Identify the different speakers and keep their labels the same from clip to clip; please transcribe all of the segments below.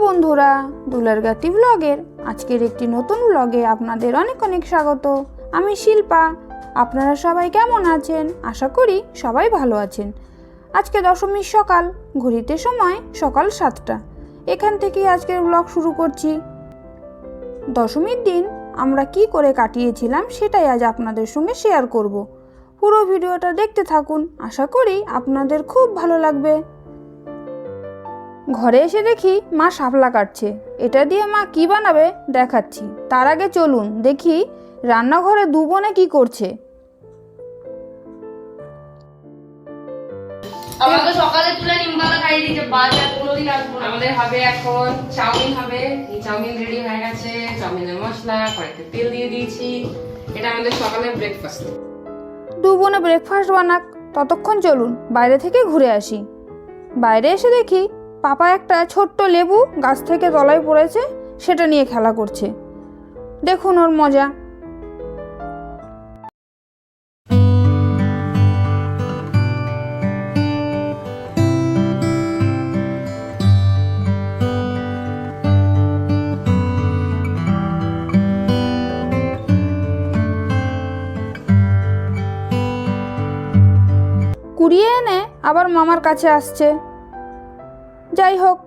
Speaker 1: বন্ধুরা দুলারগাতি ব্লগের আজকের একটি নতুন ব্লগে আপনাদের অনেক অনেক স্বাগত। আমি শিল্পা। আপনারা সবাই কেমন আছেন? আশা করি সবাই ভালো আছেন। আজকে দশমীর সকাল, ঘড়িতে সময় সকাল সাতটা। এখান থেকেই আজকের ব্লগ শুরু করছি। দশমীর দিন আমরা কি করে কাটিয়েছিলাম সেটাই আজ আপনাদের সঙ্গে শেয়ার করব। পুরো ভিডিওটা দেখতে থাকুন। আশা করি আপনাদের খুব ভালো লাগবে। ঘরে এসে দেখি মা শাপলা কাটছে। এটা দিয়ে মা কি বানাবে দেখাচ্ছি। তার আগে চলুন দেখি রান্নাঘরে দু বোনে কি করছে।
Speaker 2: আমাকে সকালে তুলে নিমপাতা খাইয়ে দিয়েছে বাজার কোনোদিন আসব
Speaker 3: আমাদের হবে এখন চাউমিন হবে। এই চাউমিন রেডি হয়ে গেছে। চাউমিনের মশলা কড়াইতে তেল দিয়ে দিয়েছি। এটা আমাদের সকালের ব্রেকফাস্ট
Speaker 1: দু বোনে ব্রেকফাস্ট বানাক। ততক্ষণ চলুন বাইরে থেকে ঘুরে আসি। বাইরে এসে দেখি পাপা একটা ছোট্ট লেবু গাছ থেকে তলায় পড়েছে, সেটা নিয়ে খেলা করছে। দেখুন ওর মজা। কুড়িয়ে এনে আবার মামার কাছে আসছে। যাই হোক,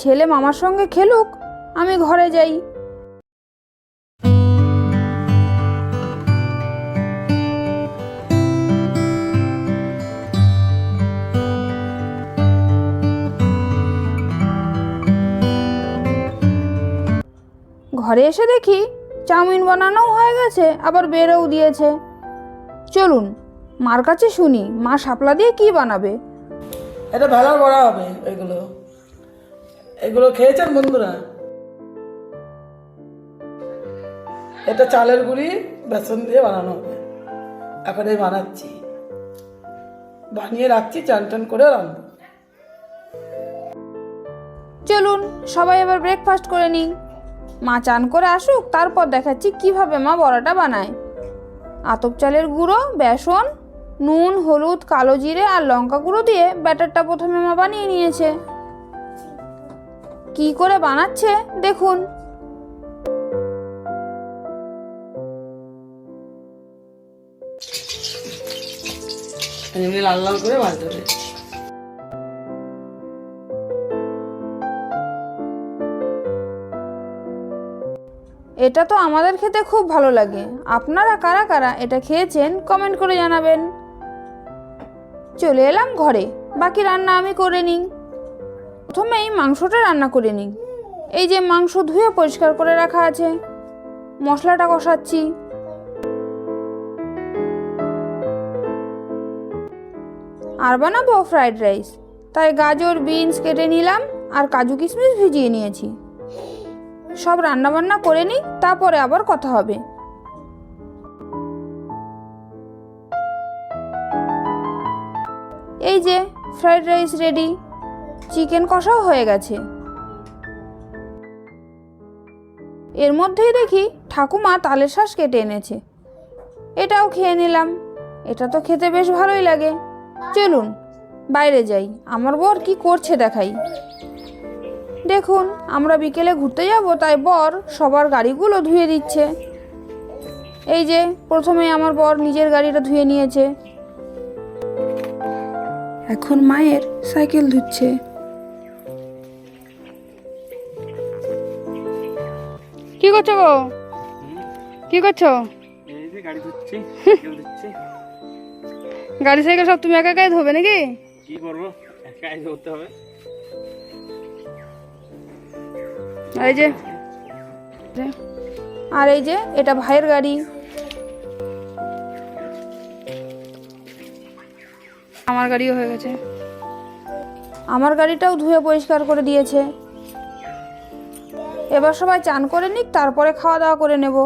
Speaker 1: ছেলে মামার সঙ্গে খেলুক, আমি ঘরে যাই। ঘরে এসে দেখি চাউমিন বানানোও হয়ে গেছে, আবার বেরোও দিয়েছে। চলুন, মার কাছে শুনি, মা শাপলা দিয়ে কি বানাবে?
Speaker 4: এটা ভেলার বড়া হবে এগুলো। এগুলো খেয়েছেন বন্ধুরা? এটা চালের গুঁড়ি, বেসন দিয়ে বানানো হবে। এখন এই বানাচ্ছি। বানিয়ে রাখছি, চান টান করে রাখব
Speaker 1: চলুন, সবাই এবার ব্রেকফাস্ট করে নিই। মা চান করে আসুক, তারপর দেখাচ্ছি কীভাবে মা বড়াটা বানায়। আতপ চালের গুঁড়ো, বেসন, নুন, হলুদ, কালো জিরে আর লঙ্কা গুঁড়ো দিয়ে ব্যাটারটা প্রথমে মা বানিয়ে নিয়েছে। কি করে বানাচ্ছে? দেখুন।
Speaker 4: লাল লাল করে ভাজতে হবে।
Speaker 1: এটা তো আমাদের খেতে খুব ভালো লাগে। আপনারা কারা কারা এটা খেয়েছেন কমেন্ট করে জানাবেন। চলে এলাম ঘরে। বাকি রান্না আমি করে নিই। প্রথমেই মাংসটা রান্না করে নিই। এই যে মাংস ধুয়ে পরিষ্কার করে রাখা আছে। মশলাটা কষাচ্ছি। আর বানাবো ফ্রাইড রাইস। তাই গাজর, বিনস কেটে নিলাম আর কাজু কিশমিশ ভিজিয়ে নিয়েছি। সব রান্নাবান্না করে নিই, তারপরে আবার কথা হবে। এই যে ফ্রাইড রাইস রেডি। চিকেন কষাও হয়ে গেছে। এর মধ্যেই দেখি ঠাকুমা তালের শ্বাস কেটে এনেছে। এটাও খেয়ে নিলাম। এটা তো খেতে বেশ ভালোই লাগে। চলুন, বাইরে যাই। আমার বর কি করছে দেখাই। দেখুন, আমরা বিকেলে ঘুরতে যাব, তাই বর সবার গাড়িগুলো ধুয়ে দিচ্ছে। এই যে, প্রথমে আমার বর নিজের গাড়িটা ধুয়ে নিয়েছে। এখন মায়ের সাইকেল ধুচ্ছে। কি করছ গো? কি করছ?
Speaker 5: গাড়ি সাইকেল ধুচ্ছি
Speaker 1: গাড়ি সাইকেল সব তুমি একা একাই ধোবে নাকি?
Speaker 5: কি করব? একাই ধরতে হবে।
Speaker 1: এই যে আর এই যে এটা ভাইয়ের গাড়ি। আমার গাড়িও হয়ে গেছে। আমার গাড়িটাও ধুয়ে পরিষ্কার করে দিয়েছে। এবার সবাই চান করে নিক, তারপরে খাওয়া দাওয়া করে নেব।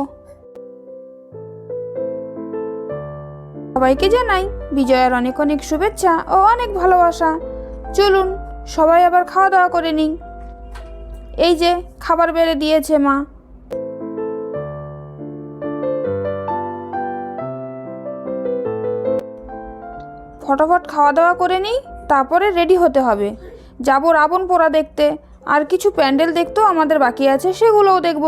Speaker 1: সবাইকে জানাই বিজয়ের অনেক অনেক শুভেচ্ছা ও অনেক ভালোবাসা। চলুন, সবাই আবার খাওয়া দাওয়া করে নিই এই যে, খাবার বেড়ে দিয়েছে মা। ফটাফট খাওয়া দাওয়া করে নিই, তারপরে রেডি হতে হবে। যাব রাবণ পোড়া দেখতে। আর কিছু প্যান্ডেল দেখতেও আমাদের বাকি আছে সেগুলোও দেখব।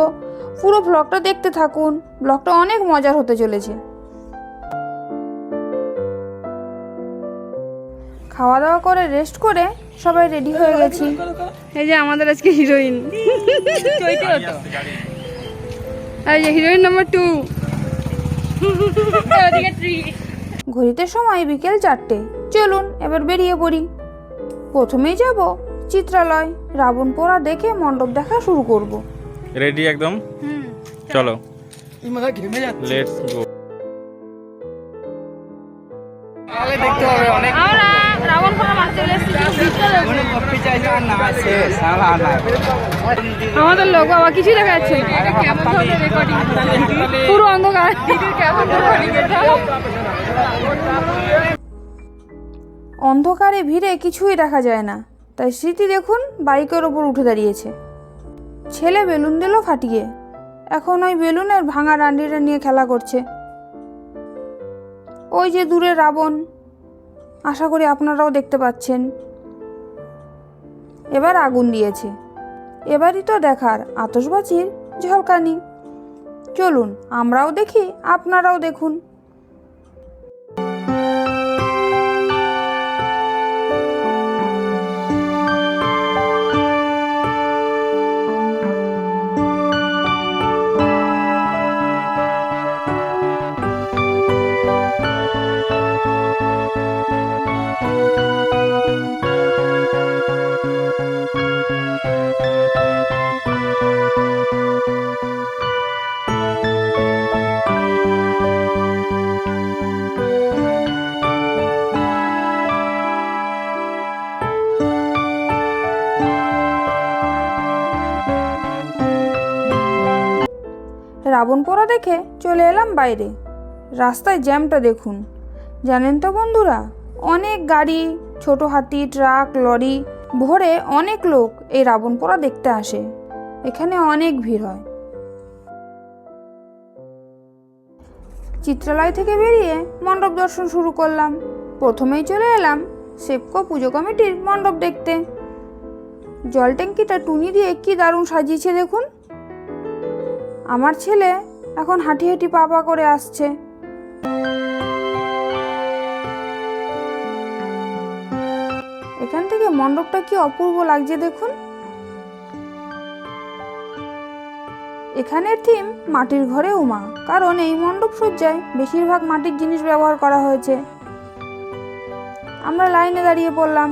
Speaker 1: পুরো ব্লগটা দেখতে থাকুন। ব্লগটা অনেক মজার হতে চলেছে। খাওয়া দাওয়া করে রেস্ট করে সবাই রেডি হয়ে গেছি।
Speaker 6: এই যে আমাদের আজকে হিরোইন এই যে হিরোইন নাম্বার টু
Speaker 1: ঘড়িতে সময় বিকেল চারটে। চলুন এবার বেরিয়ে পড়ি। প্রথমেই যাব চিত্রালয় রাবণ পোড়া দেখে মণ্ডপ দেখা শুরু করব।
Speaker 5: রেডি একদম? চলো। লেটস গো
Speaker 6: আমরা রাবণ পোড়া মারতে আমাদের লোক বাবা কিছুই দেখা যাচ্ছে পুরো অন্ধকার।
Speaker 1: অন্ধকারে ভিড়ে কিছুই দেখা যায় না। তাই স্মৃতি দেখুন বাইকের ওপর উঠে দাঁড়িয়েছে। ছেলে বেলুন দিল ফাটিয়ে। এখন ওই বেলুনের ভাঙা ডান্ডিটা নিয়ে খেলা করছে। ওই যে দূরে রাবণ। আশা করি আপনারাও দেখতে পাচ্ছেন। এবার আগুন দিয়েছে। এবারই তো দেখার আতসবাজির ঝলকানি। চলুন, আমরাও দেখি, আপনারাও দেখুন। রাবণ পোড়া দেখে চলে এলাম বাইরে। রাস্তায় জ্যামটা দেখুন। জানেন তো বন্ধুরা, অনেক গাড়ি, ছোট হাতি, ট্রাক, লরি, ভরে অনেক লোক এই রাবণ পোড়া দেখতে আসে। এখানে অনেক ভিড় হয়। চিত্রালয় থেকে বেরিয়ে মণ্ডপ দর্শন শুরু করলাম। প্রথমেই চলে এলাম সেপকো পুজো কমিটির মণ্ডপ দেখতে। জল ট্যাঙ্কিটা টুনি দিয়ে কি দারুণ সাজিয়েছে দেখুন। আমার ছেলে এখন হাঁটি হাঁটি পা পা করে আসছে। এখান থেকে মণ্ডপটা কি অপূর্ব লাগছে দেখুন। এখানের থিম মাটির ঘরে উমা, কারণ এই মণ্ডপ সজ্জায় বেশিরভাগ মাটির জিনিস ব্যবহার করা হয়েছে। আমরা লাইনে দাঁড়িয়ে পড়লাম।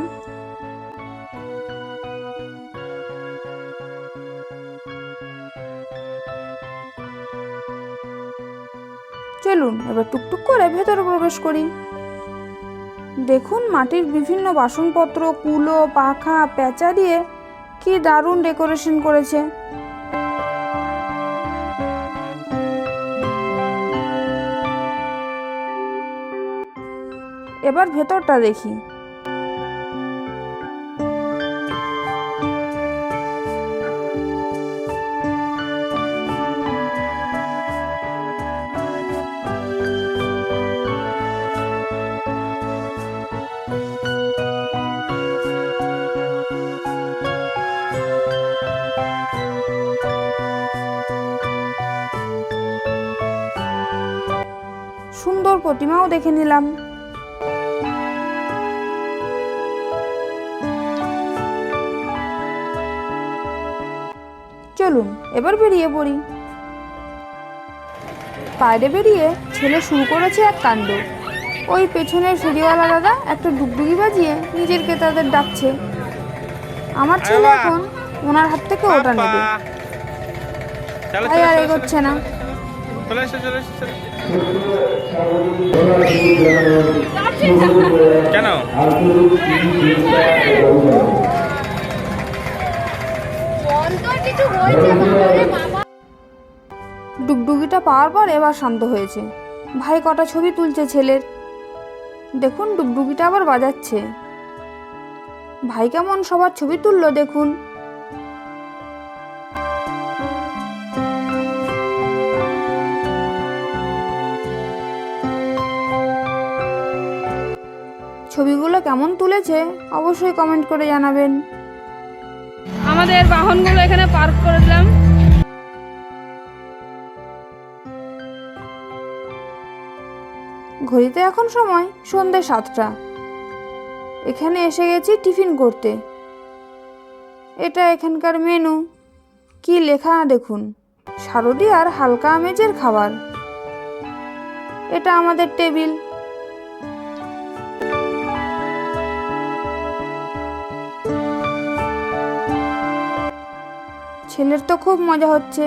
Speaker 1: চলুন, এবার টুকটুক করে ভেতরে প্রবেশ করি। দেখুন, মাটির বিভিন্ন বাসনপত্র, কুলো, পাখা, পেঁচা দিয়ে কি দারুণ ডেকোরেশন করেছে। এবার ভেতরটা দেখি। প্রতিমাও দেখে নিলাম চলুন এবার বেরিয়ে পড়ি বাইরে বেরিয়ে ছেলে শুরু করেছে এক কাণ্ড ওই পেছনের ফেরিওয়ালা দাদা একটা ডুগডুগি বাজিয়ে নিজের ক্রেতাদের ডাকছে আমার ছেলে এখন ওনার হাত থেকে ওটা নেবে তাই আর এগোচ্ছে না
Speaker 5: চলে এসো চলে এসো চলে এসো। কেন?
Speaker 1: ডুগডুগিটা পাওয়ার পর এবার শান্ত হয়েছে। ভাই কটা ছবি তুলছে ছেলের। দেখুন, ডুগডুগিটা আবার বাজাচ্ছে। ভাই কেমন সবার ছবি তুললো, দেখুন। ছবিগুলো কেমন তুলেছে অবশ্যই কমেন্ট করে জানাবেন।
Speaker 6: আমাদের বাহনগুলো এখানে পার্ক করে দিলাম।
Speaker 1: ঘড়িতে এখন সময় সন্ধে সাতটা। এখানে এসে গেছি টিফিন করতে। এটা এখানকার মেনু কি লেখা দেখুন। শারদীয়ার হালকা আমেজের খাবার। এটা আমাদের টেবিল ছেলের তো খুব মজা হচ্ছে।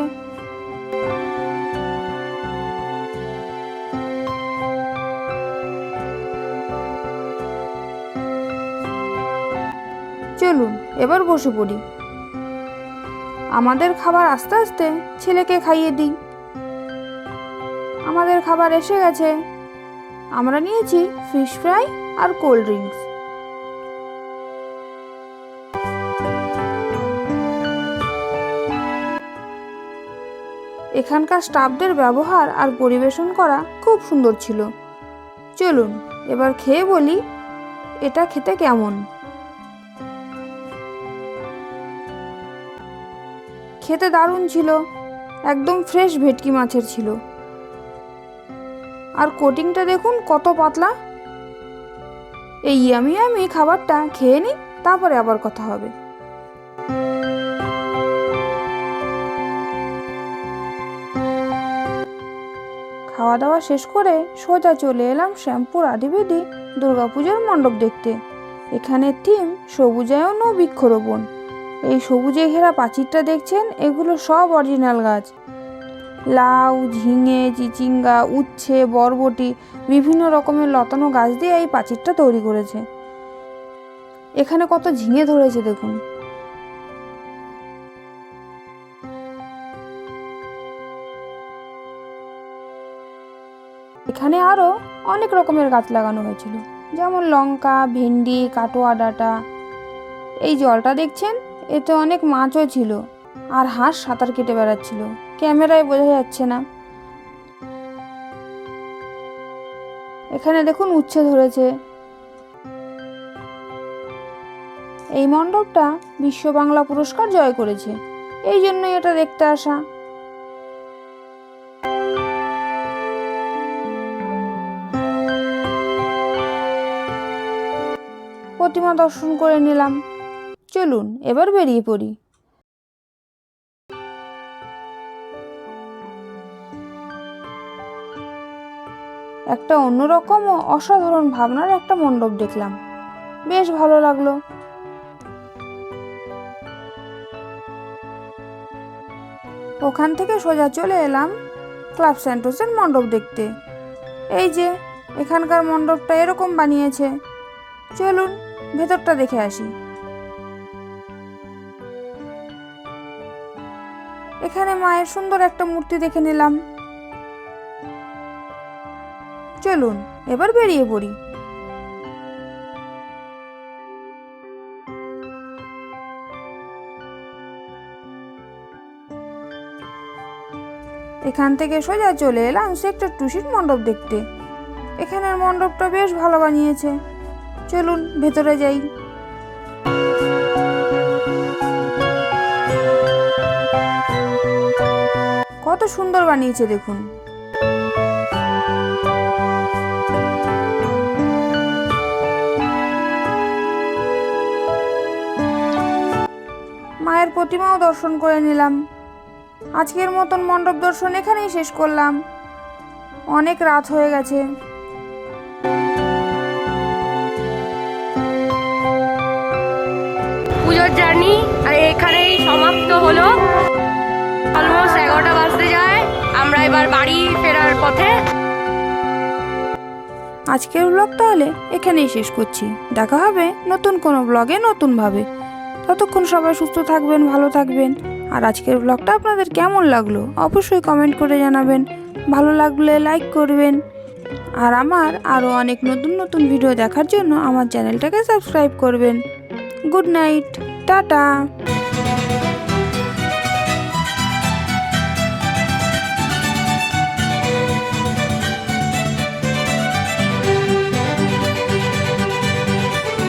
Speaker 1: চলুন, এবার বসে পড়ি। আমাদের খাবার আস্তে আস্তে ছেলেকে খাইয়ে দিই। আমাদের খাবার এসে গেছে। আমরা নিয়েছি ফিশ ফ্রাই আর কোল্ড ড্রিঙ্কস। এখানকার স্টাফদের ব্যবহার আর পরিবেশন করা খুব সুন্দর ছিল। চলুন, এবার খেয়ে বলি এটা খেতে কেমন। খেতে দারুণ ছিল, একদম ফ্রেশ ভেটকি মাছের ছিল। আর কোটিংটা দেখুন কত পাতলা। এই ইয়ামি ইয়ামি খাবারটা খেয়ে নিই, তারপরে আবার কথা হবে। খাওয়া দাওয়া শেষ করে সোজা চলে এলাম শ্যামপুর আদিবেদি দুর্গাপূজার মণ্ডপ দেখতে। এখানে থিম সবুজায়ন ও বৃক্ষরোপণ। এই সবুজে ঘেরা পাঁচিরটা দেখছেন এগুলো সব অরিজিনাল গাছ। লাউ, ঝিঙে, চিচিঙ্গা, উচ্ছে, বরবটি বিভিন্ন রকমের লতানো গাছ দিয়ে এই পাঁচিরটা তৈরি করেছে। এখানে কত ঝিঙে ধরেছে দেখুন। এখানে আরও অনেক রকমের গাছ লাগানো হয়েছিল। যেমন লঙ্কা, ভেন্ডি, কাটোয়া ডাঁটা। এই জলটা দেখছেন? এতে অনেক মাছও ছিল। আর হাঁস সাঁতার কেটে বেড়াচ্ছিল। ক্যামেরায় বোঝা যাচ্ছে না। এখানে দেখুন উচ্ছে ধরেছে। এই মণ্ডপটা বিশ্ব বাংলা পুরস্কার জয় করেছে। এই জন্যই এটা দেখতে আসা। প্রতিমা দর্শন করে নিলাম। চলুন, এবার বেরিয়ে পড়ি। একটা অন্যরকম ও অসাধারণ ভাবনার একটা মণ্ডপ দেখলাম। বেশ ভালো লাগল। ওখান থেকে সোজা চলে এলাম ক্লাব স্যান্টোসের মণ্ডপ দেখতে। এই যে, এখানকার মণ্ডপটা এরকম বানিয়েছে। চলুন ভেতরটা দেখে আসি। এখানে মায়ের সুন্দর একটা মূর্তি দেখে নিলাম। চলুন, এবার বেরিয়ে পড়ি। এখান থেকে সোজা চলে এলাম সেক্টর টুসির মণ্ডপ দেখতে। এখানের মণ্ডপটা বেশ ভালো বানিয়েছে। চলুন, ভেতরে যাই। কত সুন্দর বানিয়েছে দেখুন। মায়ের প্রতিমাও দর্শন করে নিলাম। আজকের মতন মণ্ডপ দর্শন এখানেই শেষ করলাম। অনেক রাত হয়ে গেছে।
Speaker 2: এখানেই সমাপ্ত হলো। অলমোস্ট এগারোটা বাজতে যায়। আমরা এবার বাড়ি ফেরার পথে।
Speaker 1: আজকের ব্লগ তাহলে এখানেই শেষ করছি। দেখা হবে নতুন কোনো ব্লগে নতুনভাবে। ততক্ষণ সবাই সুস্থ থাকবেন, ভালো থাকবেন। আর আজকের ব্লগটা আপনাদের কেমন লাগল অবশ্যই কমেন্ট করে জানাবেন। ভালো লাগলে লাইক করবেন। আর আমার আরও অনেক নতুন নতুন ভিডিও দেখার জন্য আমার চ্যানেলটাকে সাবস্ক্রাইব করবেন। Good night tata.